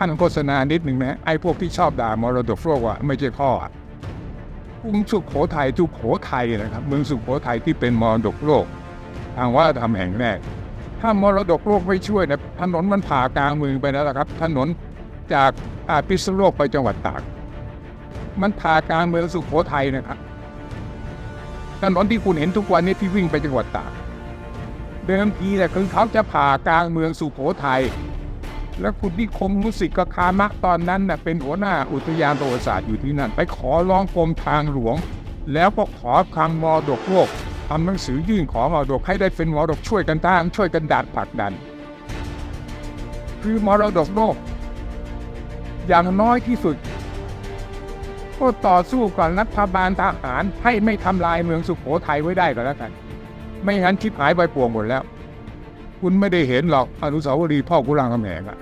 ท่านโฆษณานิดหนึ่งนะไอ้พวกที่ชอบด่ามรดกโลกว่าไม่ใช่พ่ออะกรุงสุโขทัยสุโขทัยนะครับเมืองสุโขทัยที่เป็นมรดกโลก ทางวัฒนธรรมแห่งแรก ถ้ามรดกโลกไม่ช่วยนะถนนมันผ่ากลางเมืองไปแล้วละครับ ถนนจากอาพิษณุโลกไปจังหวัดตาก มันผ่ากลางเมืองสุโขทัยนะครับถนนที่คุณเห็นทุกวันนี้ที่วิ่งไปจังหวัดตาก เดิมทีเนี่คือเขาจะผ่ากลางเมืองสุโขทัย แล้วคุณนิคมมุสิกคามะตอนนั้นน่ะเป็นหัวหน้าอุทยานประวัติศาสตร์อยู่ที่นั่น ไปขอร้องกรมทางหลวง แล้วก็ขอคำมรดกโลกทำหนังสือยื่นขอมรดกให้ได้เป็นมรดกช่วยกันตั้งช่วยกันดัดผลักดัน คือมรดกโลก อย่างน้อยที่สุดก็ต่อสู้กับรัฐบาลทหารให้ไม่ทำลายเมืองสุโขทัยไว้ได้ก็แล้วกัน ไม่งั้นชิบหายไปป่วงหมดแล้ว คุณไม่ได้เห็นหรอกอนุสาวรีย์พ่อกุรางคำแหงอะ